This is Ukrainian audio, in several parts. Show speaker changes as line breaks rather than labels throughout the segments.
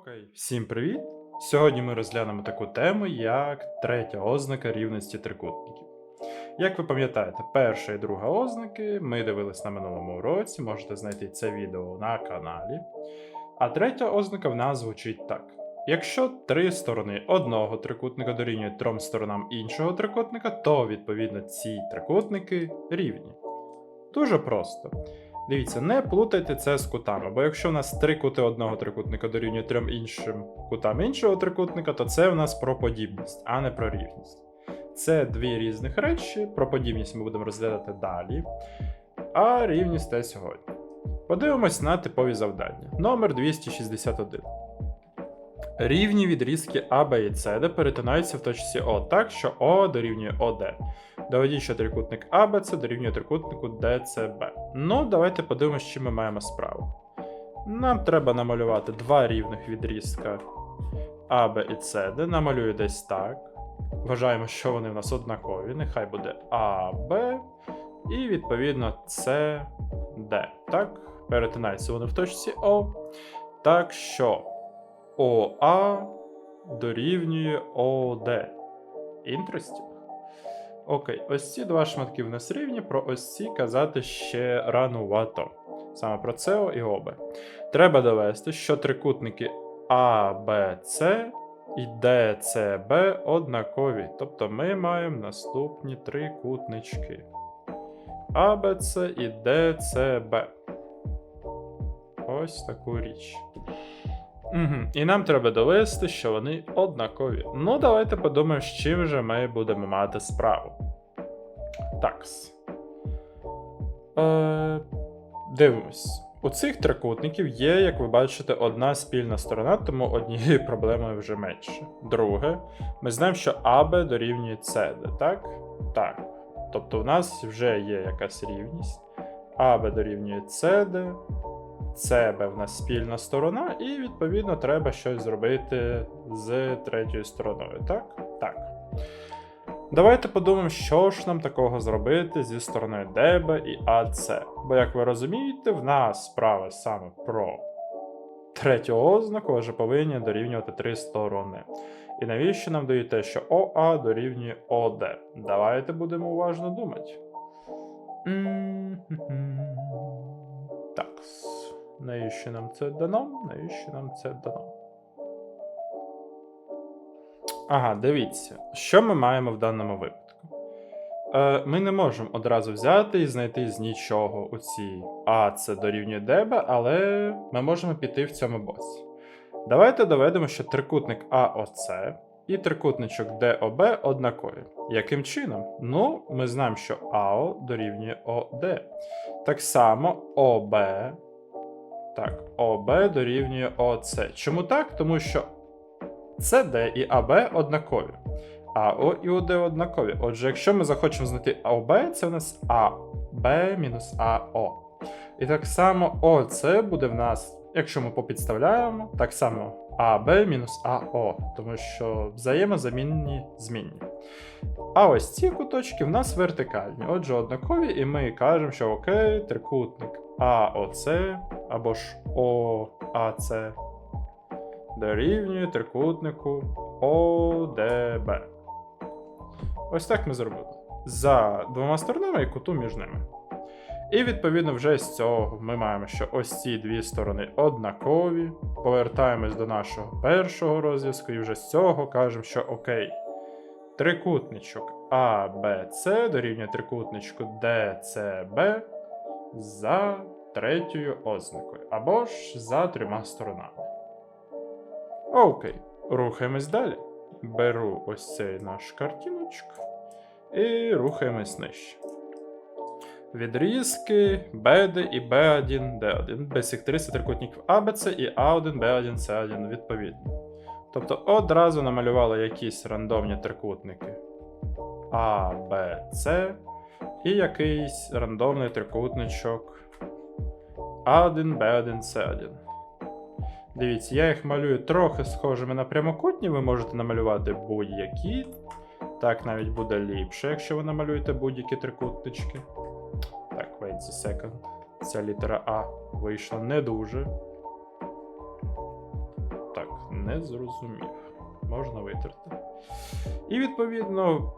Окей, всім привіт! Сьогодні ми розглянемо таку тему, як третя ознака рівності трикутників. Як ви пам'ятаєте, перша і друга ознаки ми дивились на минулому уроці, можете знайти це відео на каналі. А третя ознака в нас звучить так: якщо три сторони одного трикутника дорівнюють трьом сторонам іншого трикутника, то відповідно ці трикутники рівні. Дуже просто. Дивіться, не плутайте це з кутами, бо якщо у нас три кути одного трикутника дорівнює трьом іншим кутам іншого трикутника, то це в нас про подібність, а не про рівність. Це дві різних речі. Про подібність ми будемо розглядати далі. А рівність те сьогодні. Подивимось на типові завдання. Номер 261. Рівні відрізки А, Б і С, де перетинаються в точці О так, що О дорівнює ОД. Доведіть, що трикутник АБЦ дорівнює трикутнику ДЦБ. Ну, давайте подивимося, з чим ми маємо справу. Нам треба намалювати два рівних відрізка АБ і СД. Намалюю десь так. Вважаємо, що вони в нас однакові. Нехай буде АБ і відповідно СД. Так, перетинаються вони в точці О. Так що ОА дорівнює ОД. Інтерестів. Окей, ось ці два шматки в нас рівні, про ось ці казати ще ранувато. Саме про СЕО і ОБ. Треба довести, що трикутники АБЦ і ДЦБ однакові. Тобто ми маємо наступні трикутнички АБЦ і ДЦБ. Ось таку річ. Угу. І нам треба довести, що вони однакові. Ну, давайте подумаємо, з чим же ми будемо мати справу. Такс. Е, дивимось. У цих трикутників є, як ви бачите, одна спільна сторона, тому однієї проблеми вже менше. Друге, ми знаємо, що АБ дорівнює CD, так? Так. Тобто в нас вже є якась рівність. АБ дорівнює CD, СБ в нас спільна сторона, і відповідно треба щось зробити з третьою стороною. Так? Так. Давайте подумаємо, що ж нам такого зробити зі стороною ДБ і АЦ. Бо, як ви розумієте, в нас справа саме про третю ознаку, отже повинні дорівнювати три сторони. І навіщо нам дають те, що ОА дорівнює ОД? Давайте будемо уважно думати. Навіщо нам це дано? Навіщо нам це дано? Ага, дивіться, що ми маємо в даному випадку. Е, Ми не можемо одразу взяти і знайти з нічого у цій А це дорівнює ДБ, але ми можемо піти в цьому боці. Давайте доведемо, що трикутник АОЦ і трикутничок ДОБ однакові. Яким чином? Ну, ми знаємо, що АО дорівнює ОД. Так само ОБ так, ОБ дорівнює ОЦ. Чому так? Тому що СД і АБ однакові. АО і ОД однакові. Отже, якщо ми захочемо знайти АОБ, це у нас АБ мінус АО. І так само ОЦ буде в нас, якщо ми попідставляємо, так само АБ мінус АО, тому що взаємозамінні змінні. А ось ці куточки в нас вертикальні, отже, однакові, і ми кажемо, що окей, трикутник АОЦ або ж ОАЦ дорівнює трикутнику ОДБ. Ось так ми зробили. За двома сторонами і куту між ними. І відповідно вже з цього ми маємо, що ось ці дві сторони однакові. Повертаємось до нашого першого розв'язку, і вже з цього кажемо, що окей. Трикутничок АБЦ дорівнює трикутничку ДЦБ за третьою ознакою, або ж за трьома сторонами. Окей, рухаємось далі. Беру ось цей наш картиночок і рухаємось нижче. Відрізки BD і B1, D1. Бисектриси трикутників ABC і A1, B1, C1 відповідно. Тобто одразу намалювали якісь рандомні трикутники А, Б, С і якийсь рандомний трикутничок А1, Б1, С1. Дивіться, я їх малюю трохи схожими на прямокутні, ви можете намалювати будь-які. Так навіть буде ліпше, якщо ви намалюєте будь-які трикутнички. Так, wait a second. Ця літера А вийшла не дуже. Не зрозумів. Можна витерти. І відповідно,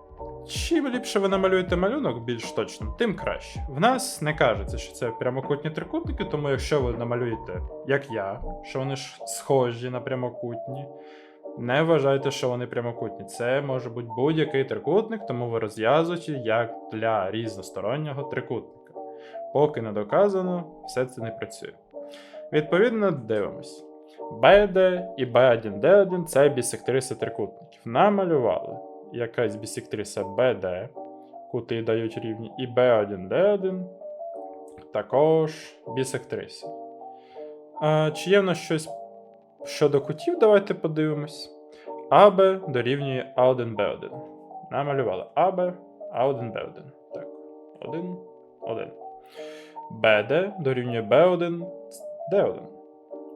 чим ліпше ви намалюєте малюнок більш точним, тим краще. В нас не кажеться, що це прямокутні трикутники, тому якщо ви намалюєте, як я, що вони ж схожі на прямокутні, не вважайте, що вони прямокутні. Це може бути будь-який трикутник, тому ви розв'язуєте як для різностороннього трикутника. Поки не доказано, все це не працює. Відповідно, дивимось. BD і B1D1 це бісектриси трикутників. Намалювали якась бісектриса BD, кути дають рівні, і B1D1 також бісектриса. А, чи є в нас щось щодо кутів? Давайте подивимось. АБ дорівнює А1Б1. Намалювали АБ, А1Б1. Так, 1, 1. БД дорівнює Б1, Д1.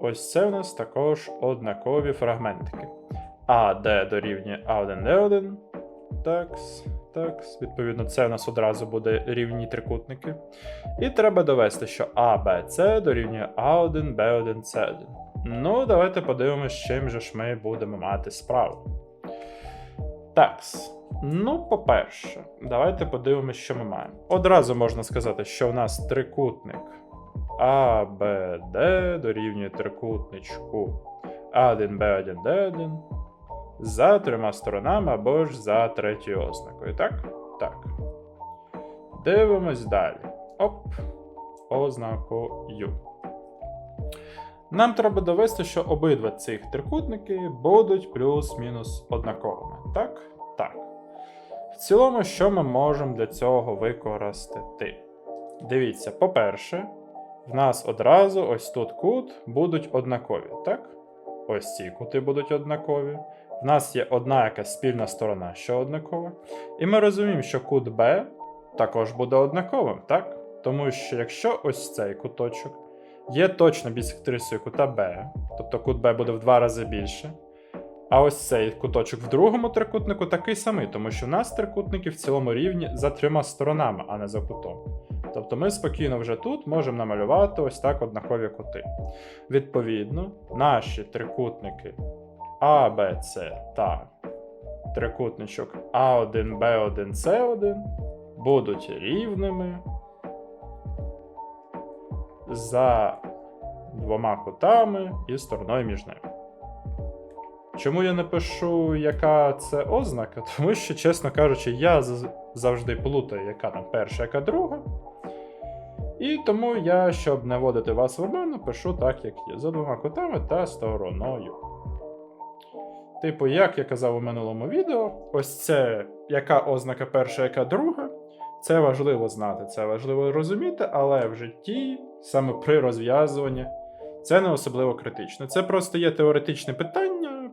Ось це у нас також однакові фрагментики. АД дорівнює А1Д1. Такс, такс. Відповідно, це у нас одразу буде рівні трикутники. І треба довести, що АБЦ дорівнює А1, Б1, С1. Ну, давайте подивимося, з чим же ж ми будемо мати справу. Такс. Ну, по-перше, давайте подивимося, що ми маємо. Одразу можна сказати, що у нас трикутник АБД дорівнює трикутничку А1, Б1, Д1 за трьома сторонами або ж за третьою ознакою, так? Так. Дивимось далі. Оп. Ознакою. Нам треба довести, що обидва цих трикутники будуть плюс-мінус однаковими. Так? Так. В цілому, що ми можемо для цього використати? Дивіться, по-перше, в нас одразу ось тут кут будуть однакові, так? Ось ці кути будуть однакові. В нас є одна якась спільна сторона, що однакова. І ми розуміємо, що кут Б також буде однаковим, так? Тому що якщо ось цей куточок є точно бісектрисою кута Б, тобто кут Б буде в два рази більше. А ось цей куточок в другому трикутнику такий самий, тому що в нас трикутники в цілому рівні за трьома сторонами, а не за кутом. Тобто ми спокійно вже тут можемо намалювати ось так однакові кути. Відповідно, наші трикутники А, Б, С та трикутничок А1, Б1, С1 будуть рівними за двома кутами і стороною між ними. Чому я не пишу, яка це ознака? Тому що, чесно кажучи, я завжди плутаю, яка там перша, яка друга. І тому я, щоб не вводити вас в оману, пишу так, як є, за двома кутами та стороною. Типу, як я казав у минулому відео, ось це яка ознака перша, яка друга. Це важливо знати, це важливо розуміти, але в житті, саме при розв'язуванні, це не особливо критично. Це просто є теоретичне питання,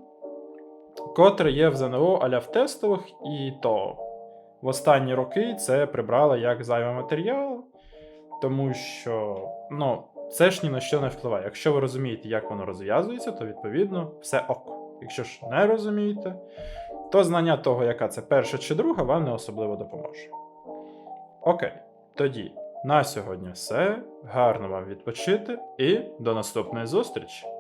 котре є в ЗНО аля в тестових, і то в останні роки це прибрали як зайвий матеріал, тому що ну, це ж ні на що не впливає. Якщо ви розумієте, як воно розв'язується, то відповідно все ок. Якщо ж не розумієте, то знання того, яка це перша чи друга, вам не особливо допоможе. Окей, тоді на сьогодні все. Гарно вам відпочити і до наступної зустрічі!